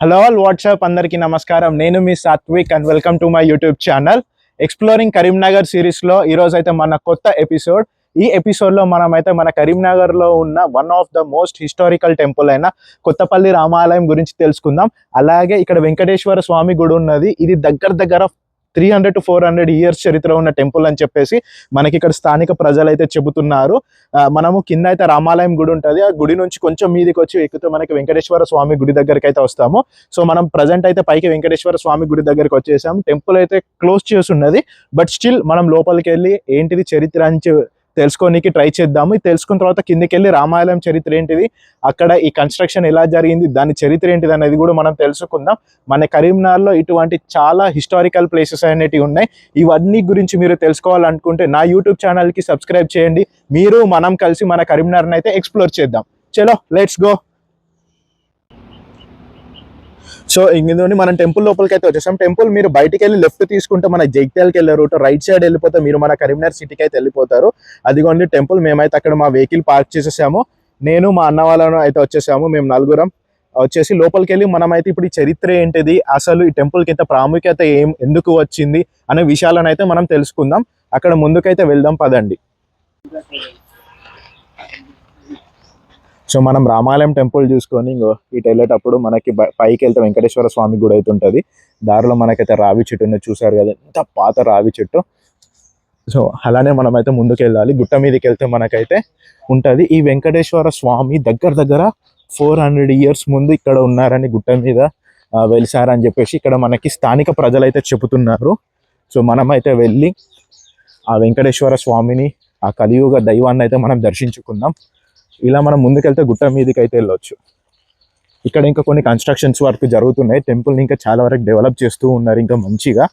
Hello all WhatsApp అందరికీ నమస్కారం. నేను మీ Satvik and welcome to my YouTube channel exploring Karimnagar సిరీస్లో అయితే మన కొత్త ఎపిసోడ్ ఈ ఎపిసోడ్లో మన కరీంనగర్లో ఉన్న one of the most historical temple అయిన కొత్తపల్లి రామాలయం గురించి తెలుసుకుందాం. అలాగే ఇక్కడ వెంకటేశ్వర స్వామి గుడి ఉన్నది. ఇది దగ్గర దగ్గర three hundred to four hundred years చరిత్ర ఉన్న టెంపుల్ అని చెప్పేసి మనకి ఇక్కడ స్థానిక ప్రజలు అయితే చెబుతున్నారు. ఆ, మనము కింద అయితే రామాలయం గుడి ఉంటుంది. ఆ గుడి నుంచి కొంచెం మీదకి వచ్చి ఎక్కితే మనకి వెంకటేశ్వర స్వామి గుడి దగ్గరికి అయితే వస్తాము. సో మనం ప్రజెంట్ అయితే పైకి వెంకటేశ్వర స్వామి గుడి దగ్గరికి వచ్చేసాం టెంపుల్ అయితే క్లోజ్ చేసి ఉన్నది. బట్ స్టిల్ మనం లోపలికి వెళ్ళి ఏంటిది చరిత్ర అని తెలుసుకోనికి ట్రై చేద్దాము. తెలుసుకున్న తర్వాత కిందికి వెళ్ళి రామాలయం చరిత్ర ఏంటిది? అక్కడ ఈ కన్స్ట్రక్షన్ ఎలా జరిగింది? దాని చరిత్ర ఏంటిది అనేది కూడా మనం తెలుసుకుందాం. మన కరీంనగర్లో ఇటువంటి చాలా హిస్టారికల్ ప్లేసెస్ అనేటివి ఉన్నాయి. ఇవన్నీ గురించి మీరు తెలుసుకోవాలనుకుంటే నా యూట్యూబ్ ఛానల్కి సబ్స్క్రైబ్ చేయండి. మీరు మనం కలిసి మన కరీంనగర్ని అయితే ఎక్స్ప్లోర్ చేద్దాం. చలో లెట్స్ గో సో ఇందులోని మనం టెంపుల్ లోపలికి అయితే వచ్చేసాం. టెంపుల్ మీరు బయటికి వెళ్ళి లెఫ్ట్ తీసుకుంటే మన జైత్యాలకి వెళ్ళే రూట్ రైట్ సైడ్ వెళ్ళిపోతే మీరు మన కరీంనగర్ సిటీకి అయితే వెళ్ళిపోతారు. అదిగోండి టెంపుల్ మేమైతే అక్కడ మా వెహికల్ పార్క్ చేసేసాము. నేను మా అన్న వాళ్ళను అయితే వచ్చేసాము మేము నలుగురం. వచ్చేసి లోపలికి వెళ్ళి మనం అయితే ఇప్పుడు ఈ చరిత్ర ఏంటిది అసలు ఈ టెంపుల్కి ఇంత ప్రాముఖ్యత ఏం ఎందుకు వచ్చింది అనే విషయాలను అయితే మనం తెలుసుకుందాం. అక్కడ ముందుకైతే వెళ్దాం పదండి. సో మనం రామాలయం టెంపుల్ చూసుకొని ఇంకో ఇటు వెళ్ళేటప్పుడు మనకి పైకి వెళ్తే వెంకటేశ్వర స్వామి గుడి అయితే ఉంటుంది. దారిలో మనకైతే రావి చెట్టుని చూసారు కదా ఎంత పాత రావి చెట్టు. సో అలానే మనమైతే ముందుకు వెళ్ళాలి గుట్ట మీదకి వెళ్తే మనకైతే ఉంటుంది. ఈ వెంకటేశ్వర స్వామి దగ్గర దగ్గర ఫోర్ హండ్రెడ్ ఇయర్స్ ముందు ఇక్కడ ఉన్నారని గుట్ట మీద వెలిసారని చెప్పేసి ఇక్కడ మనకి స్థానిక ప్రజలైతే చెబుతున్నారు. సో మనమైతే వెళ్ళి ఆ వెంకటేశ్వర స్వామిని ఆ కలియుగ దైవాన్ని అయితే మనం దర్శించుకుందాం. ఇలా మనం ముందుకెళ్తే గుట్ట మీదకి అయితే వెళ్ళొచ్చు. ఇక్కడ ఇంకా కొన్ని కన్స్ట్రక్షన్స్ వర్క్ జరుగుతున్నాయి. టెంపుల్ని ఇంకా చాలా వరకు డెవలప్ చేస్తూ ఉన్నారు ఇంకా మంచిగా.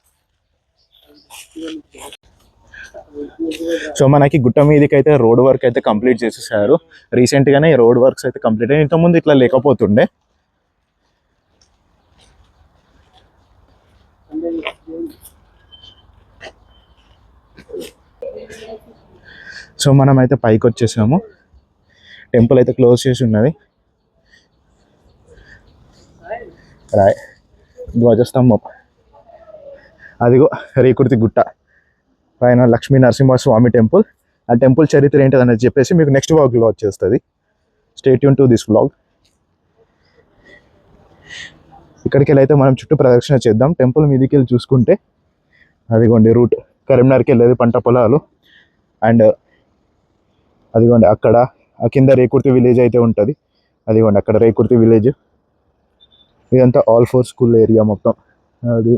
సో మనకి గుట్ట మీదకి అయితే రోడ్ వర్క్ అయితే కంప్లీట్ చేసేసారు. రీసెంట్గానే ఈ రోడ్ వర్క్స్ అయితే కంప్లీట్ అయ్యి ఇంతకుముందు ఇట్లా లేకపోతుండే. సో మనం అయితే పైకి వచ్చేసాము టెంపుల్ అయితే క్లోజ్ చేసి ఉన్నది. రాయ్ ధ్వజస్తంభం అదిగో రేకుర్తి గుట్ట. పైన లక్ష్మీ నరసింహస్వామి టెంపుల్. ఆ టెంపుల్ చరిత్ర ఏంటిది అనేది చెప్పేసి మీకు నెక్స్ట్ వ్లాగ్లో వచ్చేస్తుంది. State Yoon to this vlog ఇక్కడికి వెళ్ళైతే అయితే మనం చుట్టూ ప్రదక్షిణ చేద్దాం. టెంపుల్ మీదకి వెళ్ళి చూసుకుంటే అదిగోండి రూట్. కరీంనగర్కి వెళ్ళేది పంట పొలాలు. అండ్ అదిగోండి అక్కడ కింద రేకుర్తి విలేజ్ అయితే ఉంటుంది. అదిగోండి అక్కడ రేకుర్తి విలేజ్. ఇదంతా ఆల్ ఫోర్ స్కూల్ ఏరియా మొత్తం. అది.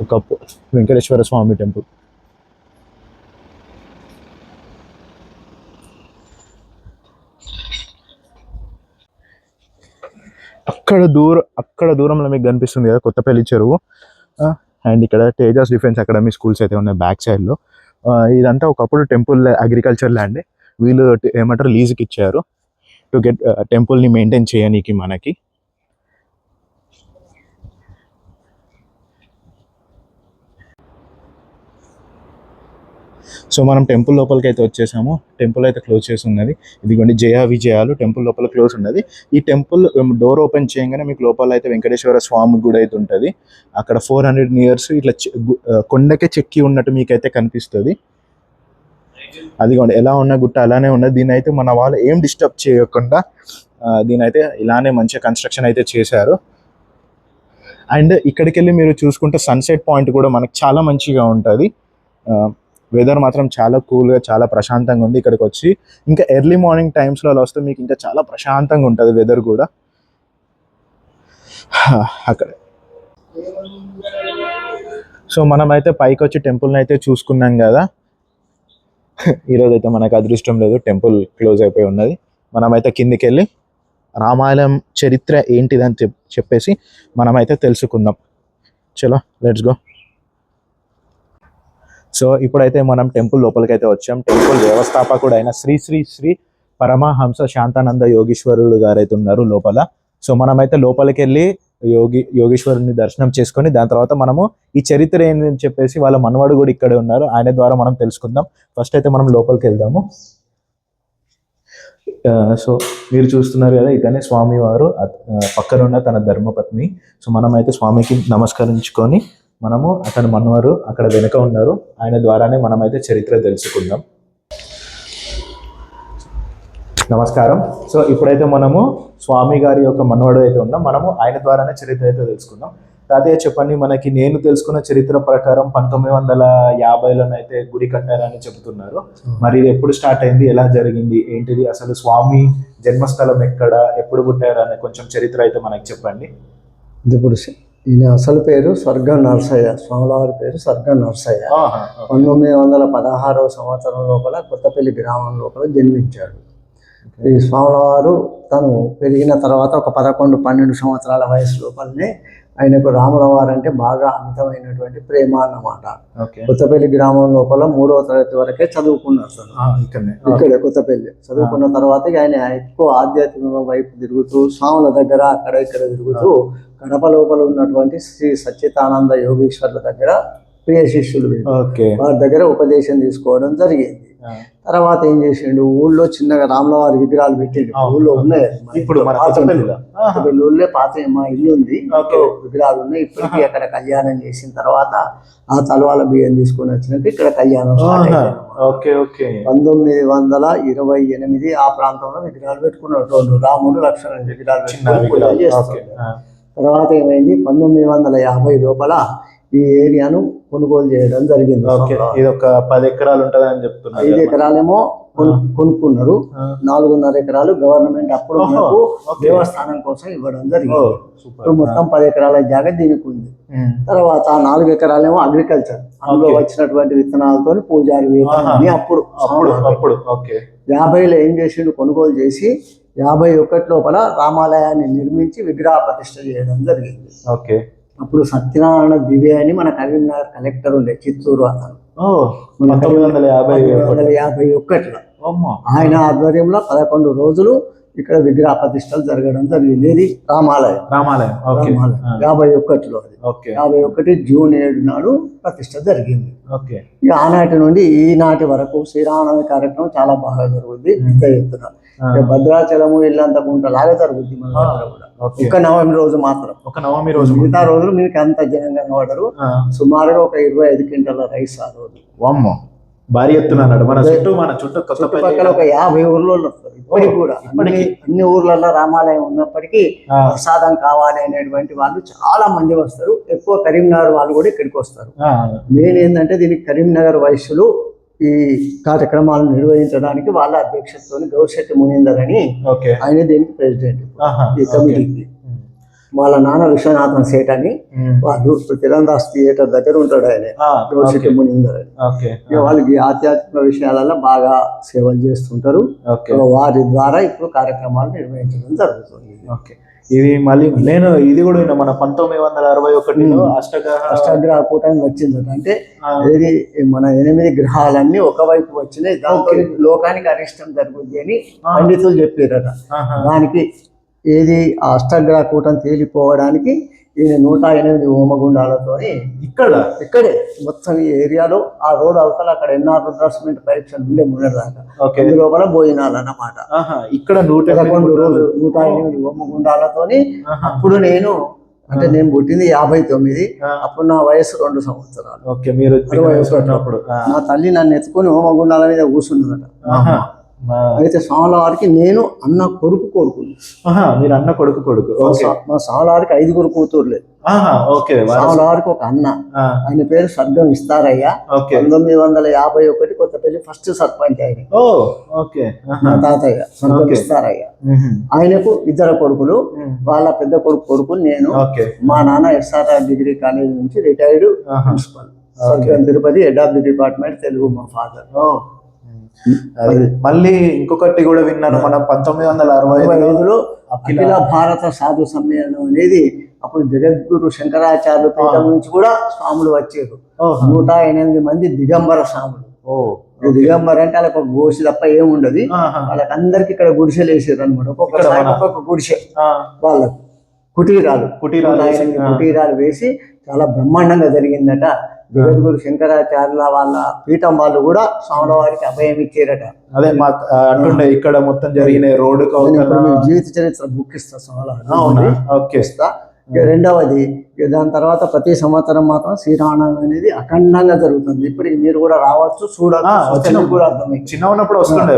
ఒక వెంకటేశ్వర స్వామి టెంపుల్. అక్కడ దూరం అక్కడ దూరంలో మీకు కనిపిస్తుంది కదా కొత్తపల్లి చెరువు. అండ్ ఇక్కడ తేజాస్ డిఫెన్స్ అకాడమీ స్కూల్స్ అయితే ఉన్నాయి బ్యాక్ సైడ్లో ఇదంతా ఒకప్పుడు టెంపుల్ అగ్రికల్చర్ ల్యాండ్. వీళ్ళు ఏమంటారు? లీజుకి ఇచ్చారు. టు గెట్ టెంపుల్ని మెయింటైన్ చేయనీకి మనకి. సో మనం టెంపుల్ లోపలికి అయితే వచ్చేసాము. టెంపుల్ అయితే క్లోజ్ చేసి ఉన్నది. ఇదిగోండి జయ విజయాలు టెంపుల్ లోపల క్లోజ్ ఉన్నది. ఈ టెంపుల్ డోర్ ఓపెన్ చేయగానే మీకు లోపల అయితే వెంకటేశ్వర స్వామి గుడి అయితే ఉంటుంది. అక్కడ ఫోర్ హండ్రెడ్ ఇయర్స్ ఇట్లా కొండకే చెక్కి ఉన్నట్టు మీకైతే కనిపిస్తుంది. అదిగోండి ఎలా ఉన్న గుట్ట అలానే ఉన్నది దీని అయితే మన వాళ్ళు ఏం డిస్టర్బ్ చేయకుండా దీని అయితే ఇలానే మంచిగా కన్స్ట్రక్షన్ అయితే చేశారు. అండ్ ఇక్కడికి వెళ్ళి మీరు చూసుకుంటే సన్సెట్ పాయింట్ కూడా మనకు చాలా మంచిగా ఉంటుంది. వెదర్ మాత్రం చాలా కూల్గా చాలా ప్రశాంతంగా ఉంది ఇక్కడికి వచ్చి ఇంకా ఎర్లీ మార్నింగ్ టైమ్స్లో అలా వస్తే మీకు ఇంకా చాలా ప్రశాంతంగా ఉంటుంది వెదర్ కూడా. అక్కడ. సో మనం అయితే పైకి వచ్చి టెంపుల్ని అయితే చూసుకున్నాం కదా. ఈరోజు అయితే మనకు అదృష్టం లేదు టెంపుల్ క్లోజ్ అయిపోయి ఉన్నది. మనమైతే కిందికి వెళ్ళి రామాయణం చరిత్ర ఏంటిదని చెప్పేసి మనమైతే తెలుసుకుందాం. చలో లెట్స్ గో సో ఇప్పుడైతే మనం టెంపుల్ లోపలికి అయితే వచ్చాం. టెంపుల్ వ్యవస్థాపకుడు అయిన శ్రీ శ్రీ శ్రీ పరమహంస శాంతానంద యోగీశ్వరుడు గారు అయితే ఉన్నారు లోపల. సో మనమైతే లోపలికి వెళ్ళి యోగి యోగేశ్వరుని దర్శనం చేసుకొని దాని తర్వాత మనము ఈ చరిత్ర ఏంటని చెప్పేసి వాళ్ళ మనవాడు కూడా ఇక్కడే ఉన్నారు. ఆయన ద్వారా మనం తెలుసుకుందాం. ఫస్ట్ అయితే మనం లోపలికి వెళ్దాము సో మీరు చూస్తున్నారు కదా ఇతనే స్వామివారు పక్కనున్న పక్కన ఉన్న తన ధర్మపత్ని. సో మనమైతే స్వామికి నమస్కరించుకొని మనము అతని మనవారు అక్కడ వెనుక ఉన్నారు. ఆయన ద్వారానే మనమైతే చరిత్ర తెలుసుకుందాం. నమస్కారం. సో ఇప్పుడైతే మనము స్వామి గారి యొక్క మనవడు అయితే ఉన్నాం. మనము ఆయన ద్వారానే చరిత్ర అయితే తెలుసుకుందాం. తాతయ్య చెప్పండి మనకి నేను తెలుసుకున్న చరిత్ర ప్రకారం పంతొమ్మిది వందల యాభైలోనైతే గుడి కట్టారని చెబుతున్నారు. మరి ఇది ఎప్పుడు స్టార్ట్ అయింది? ఎలా జరిగింది? ఏంటిది? అసలు స్వామి జన్మస్థలం ఎక్కడ? ఎప్పుడు పుట్టారు అనే కొంచెం చరిత్ర అయితే మనకి చెప్పండి. ఇప్పుడు ఈయన అసలు పేరు స్వర్గ నరసయ్య స్వామివారి పేరు స్వర్గ నరసయ్య. పంతొమ్మిది వందల పదహారవ సంవత్సరం లోపల కొత్తపల్లి గ్రామం లోపల జన్మించాడు. ఈ స్వామివారు తను పెరిగిన తర్వాత ఒక పదకొండు పన్నెండు సంవత్సరాల వయసు లోపలనే ఆయనకు రాములవారు అంటే బాగా అమితమైనటువంటి ప్రేమ అన్నమాట. కొత్తపల్లి గ్రామం లోపల మూడవ తరగతి వరకే చదువుకున్నారు ఇక్కడ కొత్తపల్లి. చదువుకున్న తర్వాత ఆయన ఎక్కువ ఆధ్యాత్మిక వైపు తిరుగుతూ స్వాముల దగ్గర అక్కడ ఇక్కడ తిరుగుతూ కడప లోపల ఉన్నటువంటి శ్రీ సచ్చిదానంద యోగేశ్వర్ల దగ్గర ప్రియ శిష్యులు వారి దగ్గర ఉపదేశం తీసుకోవడం జరిగింది. తర్వాత ఏం చేసిండు? ఊళ్ళో చిన్నగా రాములవారి విగ్రహాలు పెట్టిండు. ఊళ్ళో ఉన్నాయి. ఇప్పుడు ఊళ్ళో. పాత మా ఇల్లు ఉంది. విగ్రహాలు ఉన్నాయి. ఇప్పటికీ అక్కడ కళ్యాణం చేసిన తర్వాత ఆ తలవాల బియ్యం తీసుకొని వచ్చినాక ఇక్కడ కళ్యాణం పంతొమ్మిది వందల ఇరవై ఎనిమిది ఆ ప్రాంతంలో విగ్రహాలు పెట్టుకున్నారు. రెండు రాముడు లక్ష్మణుడు విగ్రహాలు తర్వాత ఏమైంది? పంతొమ్మిది వందల యాభై లోపల ఈ ఏరియాను కొనుగోలు చేయడం జరిగింది. ఇది ఒక పది ఎకరాలు ఉంటది అని చెప్తున్నారు ఐదు. ఎకరాలేమో కొను- కొనుక్కున్నారు. నాలుగున్నర ఎకరాలు గవర్నమెంట్ అప్పుడు మనకు. దేవస్థానం కోసం ఇవ్వడం జరిగింది. ఇప్పుడు మొత్తం పది ఎకరాల జాగా దీనికి ఉంది తర్వాత నాలుగు ఎకరాలేమో అగ్రికల్చర్ అందులో. వచ్చినటువంటి విత్తనాలతో పూజారి వేతనం అప్పుడు. అప్పుడు అప్పుడు యాభైలో ఏం చేసిండు? కొనుగోలు చేసి యాభై ఒకటి లోపల రామాలయాన్ని నిర్మించి విగ్రహ ప్రతిష్ఠ చేయడం జరిగింది. ఓకే. అప్పుడు సత్యనారాయణ దివ్య అని మన కరీంనగర్ కలెక్టర్ ఉండే చిత్తూరు అతను. వందల యాభై పంతొమ్మిది వందల యాభై ఒకటిలో. ఆయన ఆధ్వర్యంలో పదకొండు రోజులు ఇక్కడ విగ్రహ ప్రతిష్టలు జరగడం జరిగింది. ఇది రామాలయం. రామాలయం. రామాలయం. యాభై ఒకటిలో యాభై ఒకటి జూన్ ఏడు నాడు ప్రతిష్ట జరిగింది. ఓకే. ఇక ఆనాటి నుండి ఈనాటి వరకు శ్రీరామనవమి కార్యక్రమం చాలా బాగా జరుగుద్ది. పెద్ద ఎత్తున. భద్రాచలము ఇల్లంత గుంటలాగా జరుగుద్ది మన కూడా. ఒక్క నవమి రోజు మాత్రం. ఒక నవమి రోజు మిగతా రోజులు మీకు అంత జనంగా ఆ, సుమారుగా ఒక ఇరవై ఐదు క్వింటాల రైస్ ఆ రోజు. భారీ ఎత్తున అన్నాడు. మన చుట్టూ మన చుట్టూ చుట్టుపక్కల ఒక యాభై ఊర్లలో వస్తారు ఇప్పటికి కూడా. అన్ని అన్ని ఊర్లలో రామాలయం ఉన్నప్పటికీ ప్రసాదం కావాలి అనేటువంటి వాళ్ళు చాలా మంది వస్తారు. ఎక్కువ కరీంనగర్ వాళ్ళు కూడా ఇక్కడికి వస్తారు. మెయిన్ ఏంటంటే దీనికి కరీంనగర్ వైశ్యులు ఈ కార్యక్రమాలను నిర్వహించడానికి వాళ్ళ అధ్యక్షతతో గౌశెట్టి మునీందర్ అని ఆయన దీనికి ప్రెసిడెంట్. ఈ. కమిటీకి. వాళ్ళ నాన్న విశ్వనాథన్ సేట్ అని వాళ్ళు తిరందాస్ థియేటర్ దగ్గర ఉంటాడు ఆయన. మునీందర్ అని. వాళ్ళకి ఆధ్యాత్మిక విషయాలలో బాగా సేవలు చేస్తుంటారు. ఓకే. వారి ద్వారా ఇప్పుడు కార్యక్రమాలు నిర్వహించడం జరుగుతుంది. ఓకే. ఇది మళ్ళీ నేను ఇది కూడా మన పంతొమ్మిది వందల అరవై ఒకటిలో ఉమ్. అష్టగ్రహ అష్టాగ్రహ కూటమి వచ్చిందట. అంటే ఏది మన ఎనిమిది గ్రహాలన్నీ ఒకవైపు వచ్చినాయి. దాంతో లోకానికి అరిష్టం జరుగుద్ది అని. పండితులు చెప్పారట దానికి ఏది ఆ అష్టగ్రహ కూటం తేలిపోవడానికి ఈయన నూట ఎనిమిది హోమగుండాలతో ఇక్కడ? ఇక్కడే మొత్తం ఈ ఏరియాలో ఆ రోడ్ అవతల అక్కడ ఎన్ఆర్ రుద్రాస్మెంట్ పరీక్ష ఉండే మొన్నటి దాకా ఓకే. అందులో కూడా భోజనాలు అన్నమాట ఆహా, ఇక్కడ నూట పదకొండు రోజులు నూట ఎనిమిది హోమగుండాలతోని అప్పుడు నేను అంటే నేను పుట్టింది యాభై తొమ్మిది అప్పుడు నా వయసు రెండు సంవత్సరాలు. ఓకే మీరు నా తల్లి నన్ను ఎత్తుకొని హోమగుండాల మీద కూర్చున్నదట. అయితే స్వాముల వారికి నేను అన్న కొడుకు కొడుకులు ఆహా, మీరు అన్న కొడుకు కొడుకు. మా ఓకే. సా- మా స్వాముల వారికి ఐదుగురు కూతుర్లే. ఓకే వారికి ఒక అన్న. ఆయన పేరు స్వర్గం ఇస్తారయ్య. పంతొమ్మిది వందల యాభై ఒకటి కొత్తపల్లి ఫస్ట్ సర్పంచ్ ఆయన. ఓకే. మా తాతయ్య స్వర్గం ఓకే. ఇస్తారయ్య. ఆయనకు ఇద్దరు కొడుకులు. వాళ్ళ పెద్ద కొడుకు కొడుకు నేను. మా నాన్న ఎస్ఆర్ఆర్ డిగ్రీ కాలేజ్ నుంచి retired principal. Tirupati head of the department Telugu మా ఫాదర్. మళ్ళీ ఇంకొకటి కూడా విన్నాను మనం పంతొమ్మిది వందల అరవై ఐదులో అఖిల భారత సాధు సమ్మేళనం అనేది అప్పుడు జగద్గురు శంకరాచార్య పీఠం నుంచి కూడా స్వాములు వచ్చారు. నూట ఎనిమిది మంది దిగంబర స్వాములు. దిగంబర అంటే వాళ్ళకి ఒక గోసి తప్ప ఏముండదు. వాళ్ళకి అందరికి ఇక్కడ గుడిసెలు వేసారు అనమాట ఒక్కొక్క ఒక్కొక్క గుడిసె. వాళ్ళకు కుటీరాలు. కుటీరాలు. కుటీరాలు వేసి చాలా బ్రహ్మాండంగా జరిగిందట. జగద్గురు శంకరాచార్యుల వాళ్ళ పీఠం వాళ్ళు కూడా స్వాముల వారికి అభయం ఇచ్చారట. అదే మా అంటుండే ఇక్కడ మొత్తం జరిగిన రోడ్డు జీవిత చరిత్ర బుక్ ఇస్తా అవునా? ఓకే. ఇస్తా. రెండవది దాని తర్వాత ప్రతి సంవత్సరం మాత్రం శ్రీరామనవమి అనేది అఖండంగా జరుగుతుంది. ఇప్పటికి మీరు కూడా రావచ్చు చూడవచ్చు చిన్న ఉన్నప్పుడు వస్తుండే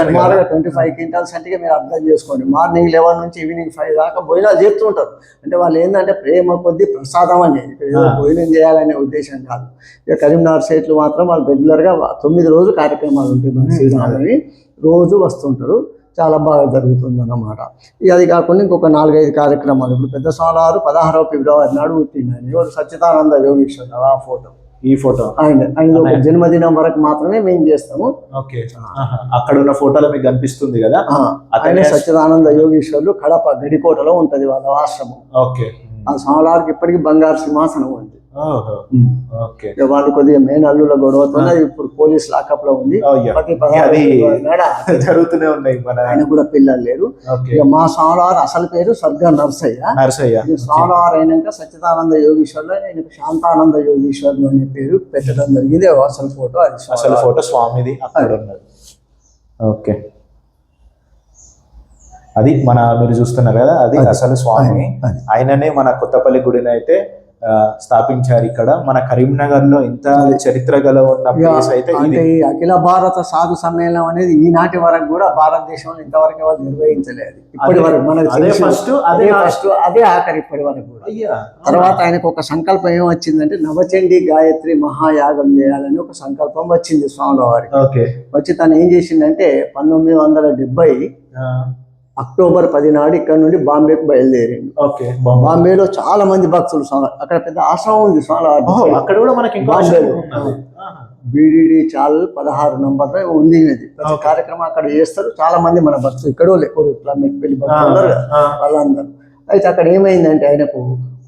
సుమారుగా ట్వంటీ ఫైవ్ క్వింటాల్స్ అంటే మీరు అర్థం చేసుకోండి. మార్నింగ్ లెవెన్ నుంచి ఈవినింగ్ ఫైవ్ దాకా భోజనాలు చేస్తుంటారు అంటే వాళ్ళు ఏంటంటే ప్రేమ కొద్ది ప్రసాదం అనేది. భోజనం చేయాలనే ఉద్దేశం కాదు. ఇక కరీంనగర్ స్టేట్లు మాత్రం వాళ్ళు రెగ్యులర్గా తొమ్మిది రోజులు కార్యక్రమాలు ఉంటాయి మన ఉమ్, శ్రీరామని రోజు వస్తుంటారు. చాలా బాగా జరుగుతుంది అన్నమాట ఇక అది కాకుండా ఇంకొక నాలుగైదు కార్యక్రమాలు. ఇప్పుడు పెద్ద స్వామివారు పదహారవ ఫిబ్రవరి నాడు పుట్టిండు ఆయన ఎవరు సచ్చిదానంద యోగేశ్వర ఆ ఫోటో. ఈ ఫోటో. ఆయన ఆయన. జన్మదినం వరకు మాత్రమే మేము చేస్తాము. ఓకే. అక్కడ ఉన్న ఫోటోలో మీకు కనిపిస్తుంది కదా? ఆయన అతనే సచ్చిదానంద యోగేశ్వర్లు కడప గడికోటలో ఉంటది వాళ్ళ ఆశ్రమం. ఓకే. ఆ స్వామివారికి ఇప్పటికీ బంగారు సింహాసనం ఉంది. వాళ్ళు కొద్దిగా మెయిన్ అల్లుల గొడవతో అది ఇప్పుడు పోలీస్ లాకప్లో ఉంది. ప్రతి జరుగుతూనే ఉన్నాయి మన ఆయన కూడా పిల్లలు లేరు. ఇక మా స్వామివారు అసలు పేరు స్వర్గ నర్సయ్య. నరసయ్య. స్వామివారు అయినాక సచ్చిదానంద యోగేశ్వర్లు ఆయనకు శాంతానంద యోగేశ్వర్లు అనే పేరు పెట్టడం జరిగింది. అసలు ఫోటో అది అసలు. ఫోటో స్వామిది అక్కడ ఉన్నది. ఓకే. అది మన మీరు చూస్తున్నారు కదా అది. అసలు స్వామి. ఆయననే మన కొత్తపల్లి గుడిని అయితే స్థాపించారు ఇక్కడ. మన కరీంనగర్లో ఇంత చరిత్ర గల ఉన్న ప్లేస్ అయితే ఇది. అంటే ఈ అఖిల భారత సాధు సమ్మేళనం అనేది ఈనాటి వరకు కూడా భారతదేశంలో ఇంతవరకు నిర్వహించలేదు. ఇప్పటి వరకు అదే తెలిసి- first, అదే. ఫస్ట్ అదే ఆఖరి ఇప్పటి వరకు కూడా. తర్వాత ఆయనకు ఒక సంకల్పం ఏం వచ్చిందంటే నవచండి గాయత్రి మహాయాగం చేయాలని ఒక సంకల్పం వచ్చింది స్వాముల వారికి ఓకే. వచ్చి తను ఏం చేసిందంటే పంతొమ్మిది వందల డెబ్బై అక్టోబర్ పది నాడు ఇక్కడ నుండి బాంబేకి బయలుదేరింది ఓకే బాంబేలో చాలా మంది భక్తులు స్వామి అక్కడ పెద్ద ఆశ్రమం ఉంది స్వామి అక్కడ కూడా మనకి బాంబేలో. ఆహా. బీడీడీ చాల్ పదహారు నంబర్ ఉంది ఇది. Okay. కార్యక్రమం అక్కడ చేస్తారు. చాలా మంది మన భక్తులు ఇక్కడో ఇట్లా మెట్పల్లి భక్తులు ఆ, వాళ్ళందరూ. అయితే అక్కడ ఏమైందంటే ఆయనకు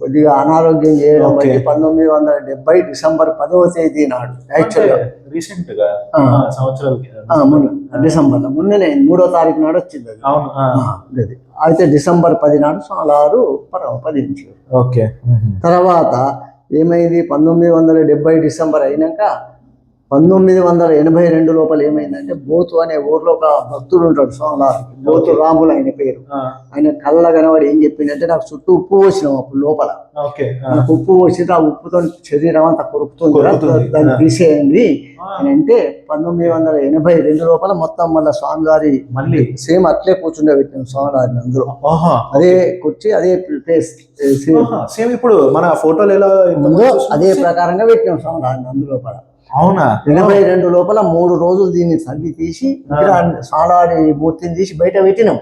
కొద్దిగా అనారోగ్యం చేయడం. బట్టి పంతొమ్మిది వందల డెబ్బై డిసెంబర్ పదవ తేదీ నాడు యాక్చువల్గా రీసెంట్గా. మొన్న డిసెంబర్లో మొన్ననే మూడో తారీఖు నాడు వచ్చింది అది. అయితే డిసెంబర్ పది నాడు సోలారు పరమపదించారు ఓకే. తర్వాత ఏమైంది? పంతొమ్మిది వందల డెబ్బై డిసెంబర్ అయినాక పంతొమ్మిది వందల ఎనభై రెండు లోపల ఏమైందంటే బోతు అనే ఊర్లో ఒక భక్తుడు ఉంటాడు సోమవారం బోతు. రాములు ఆయన పేరు. ఆయన కళ్ళ కనబడి ఏం చెప్పిందంటే నాకు చుట్టూ ఉప్పు పోసినాం అప్పుడు లోపల. నాకు ఉప్పు పోసి ఆ ఉప్పుతో శరీరం అంతా కొరుకుతుంది. దాన్ని. తీసేయండి. అని అంటే పంతొమ్మిది వందల ఎనభై రెండు లోపల మొత్తం మళ్ళీ స్వామివారి మళ్ళీ? సేమ్ అట్లే కూర్చుండే పెట్టినాం స్వామివారిని ఆహా అదే కుర్చీ అదే ప్లేస్ సేమ్. ఇప్పుడు మన ఫోటోలు ఎలా? అదే ప్రకారంగా పెట్టినాం స్వామివారిని అందులోపల అవునా? ఎనభై రెండు లోపల మూడు రోజులు దీన్ని సర్ది తీసి స్వామివారి మూర్తిని తీసి బయట పెట్టినాం.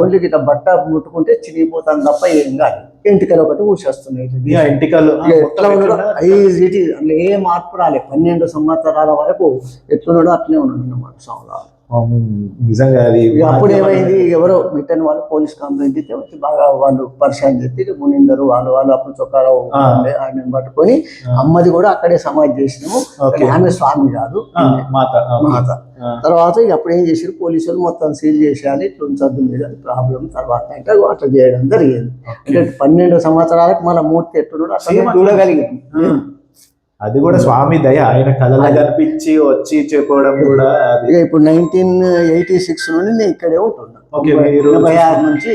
ఓన్లీకి ఇట్లా బట్ట ముట్టుకుంటే చిరిగిపోతాను తప్ప ఏం కాదు. ఎంటికలు ఒకటి ఊసేస్తున్నాయి ఎంటికలు. ఎట్లా అందులో ఏ మార్పు రాలే పన్నెండు సంవత్సరాల వరకు ఎట్లున్నాడో అట్లే ఉన్నాడు అన్నమాట అవును, నిజంగా అది అప్పుడు ఏమైంది ఎవరో మిట్టని వాళ్ళు పోలీస్ కంప్లైంట్ ఇస్తే వచ్చి బాగా వాళ్ళు పరిశాన్ ఇక మునిందరు వాళ్ళు వాళ్ళు అప్పుడు చొక్కారావు ఆ. ఉండే, ఆయనను పట్టుకొని. అమ్మది కూడా అక్కడే సమాధి చేసినాము ఆమె స్వామి కాదు మాత మాత తర్వాత ఇక అప్పుడు ఏం చేసారు పోలీసులు మొత్తం సీల్ చేసేయాలి మీరు అది ప్రాబ్లం తర్వాత అంటే అట్లా చేయడం జరిగింది. అంటే పన్నెండు సంవత్సరాలకు మన మూర్తి ఎట్టున్నాడో అట్లా Same అట్లా. చూడగలిగాం ఆ. అది కూడా స్వామి దయ. ఆయన కళలో కనిపించి వచ్చి చెప్పడం కూడా ఇప్పుడు నైన్టీన్ ఎయిటీ సిక్స్ నుండి నేను ఇక్కడే ఉంటున్నా. ఓకే, మీరు ఎనభై ఆరు నుంచి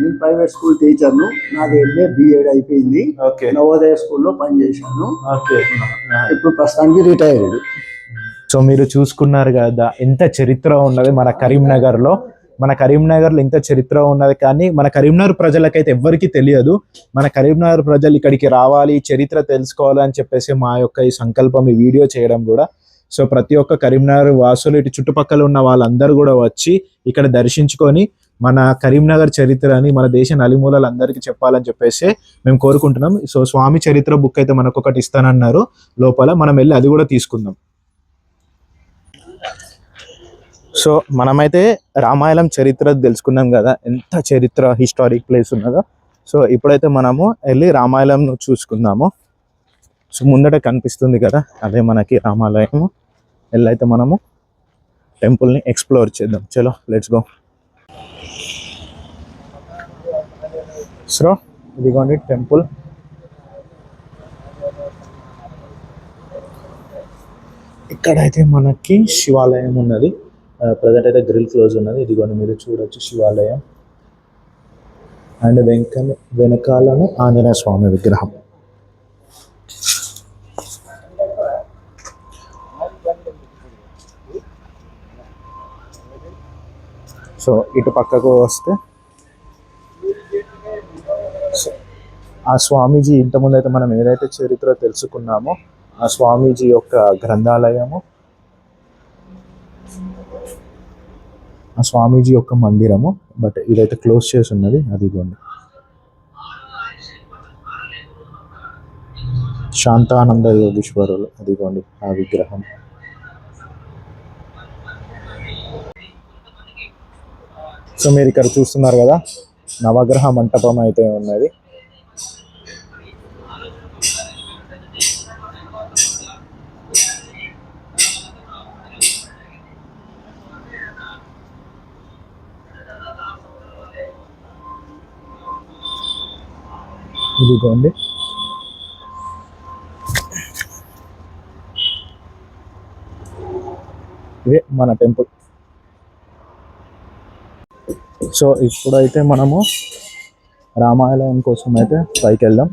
నేను ప్రైవేట్ స్కూల్ టీచర్ను నాది ఎంఏ బిఎడ్ అయిపోయింది. ఓకే. నవోదయ స్కూల్లో పనిచేశాను. ఇప్పుడు ప్రస్తుతానికి రిటైర్డ్ సో మీరు చూసుకున్నారు కదా ఎంత చరిత్ర ఉన్నది మన కరీంనగర్లో మన కరీంనగర్లో ఇంత చరిత్ర ఉన్నది కానీ మన కరీంనగర్ ప్రజలకైతే ఎవ్వరికీ తెలియదు. మన కరీంనగర్ ప్రజలు ఇక్కడికి రావాలి చరిత్ర తెలుసుకోవాలి అని చెప్పేసి మా యొక్క ఈ సంకల్పం ఈ వీడియో చేయడం కూడా. సో ప్రతి ఒక్క కరీంనగర్ వాసులు ఇటు చుట్టుపక్కల ఉన్న వాళ్ళందరూ కూడా వచ్చి ఇక్కడ దర్శించుకొని మన కరీంనగర్ చరిత్రని మన దేశ నలుమూలలు అందరికీ చెప్పాలని చెప్పేసి మేము కోరుకుంటున్నాం. సో స్వామి చరిత్ర బుక్ అయితే మనకు ఒకటి ఇస్తానన్నారు. లోపల మనం వెళ్ళి అది కూడా తీసుకుందాం. సో మనమైతే రామాయణం చరిత్ర తెలుసుకున్నాం కదా ఎంత చరిత్ర హిస్టారిక్ ప్లేస్ ఉన్నదో. సో ఇప్పుడైతే మనము వెళ్ళి రామాయణం చూసుకుందాము. సో ముందట కనిపిస్తుంది కదా అదే మనకి రామాలయము. వెళ్ళైతే మనము టెంపుల్ని ఎక్స్ప్లోర్ చేద్దాం. చలో లెట్స్ గో. సో ఇదిగోండి టెంపుల్. ఇక్కడైతే మనకి శివాలయం ఉన్నది. Uh, ప్రజెంట్ అయితే గ్రిల్ క్లోజ్ ఉన్నది. ఇదిగోండి మీరు చూడొచ్చు శివాలయం. అండ్ వెంక వెనకాలను ఆంజనేయ స్వామి విగ్రహం. సో ఇటు పక్కకు వస్తే సో, ఆ స్వామీజీ ఇంతకుముందు అయితే మనం ఏదైతే చరిత్ర తెలుసుకున్నామో ఆ స్వామీజీ యొక్క గ్రంథాలయము ఆ స్వామీజీ యొక్క మందిరము బట్ ఇదైతే క్లోజ్ చేసి ఉన్నది అదిగోండి. శాంతానంద యోగేశ్వరులు అదిగోండి ఆ విగ్రహం. సో మీరు ఇక్కడ చూస్తున్నారు కదా నవగ్రహ మంటపం అయితే ఉన్నది. ఇదిగోండి. ఇదే మన టెంపుల్. సో ఇప్పుడైతే మనము రామాలయం కోసం అయితే పైకి వెళ్దాం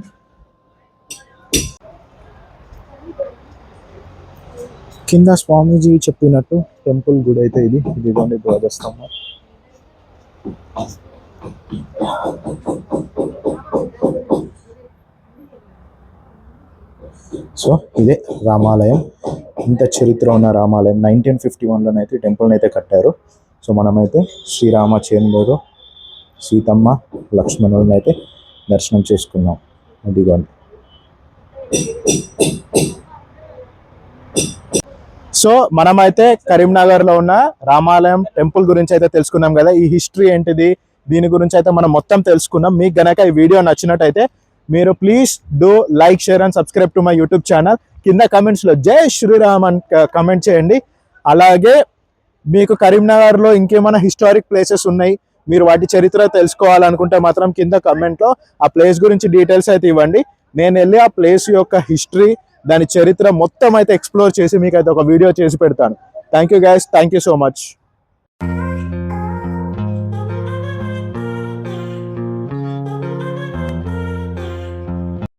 కింద స్వామీజీ చెప్పినట్టు టెంపుల్ గుడి అయితే ఇది. ఇదిగోండి ధ్వజస్తంభం సో ఇదే రామాలయం. ఇంత చరిత్ర ఉన్న రామాలయం. నైన్టీన్ ఫిఫ్టీ వన్లోనే అయితే టెంపుల్ని అయితే కట్టారు. సో మనమైతే శ్రీరామచంద్రుడు సీతమ్మ లక్ష్మణులను అయితే దర్శనం చేసుకున్నాం. అదిగోండి సో మనమైతే కరీంనగర్లో ఉన్న రామాలయం టెంపుల్ గురించి అయితే తెలుసుకున్నాం కదా. ఈ హిస్టరీ ఏంటిది? దీని గురించి అయితే మనం మొత్తం తెలుసుకున్నాం. మీకు గనక ఈ వీడియో నచ్చినట్టయితే మీరు please do like share and subscribe to my YouTube channel కింద కమెంట్స్లో జై శ్రీరామ్ అని కమెంట్ చేయండి. అలాగే మీకు కరీంనగర్లో ఇంకేమైనా హిస్టారిక్ ప్లేసెస్ ఉన్నాయి మీరు వాటి చరిత్ర తెలుసుకోవాలనుకుంటే మాత్రం కింద కమెంట్లో ఆ ప్లేస్ గురించి డీటెయిల్స్ అయితే ఇవ్వండి. నేను వెళ్ళి ఆ ప్లేస్ యొక్క హిస్టరీ దాని చరిత్ర మొత్తం అయితే ఎక్స్ప్లోర్ చేసి మీకు అయితే ఒక వీడియో చేసి పెడతాను. Thank you guys thank you so much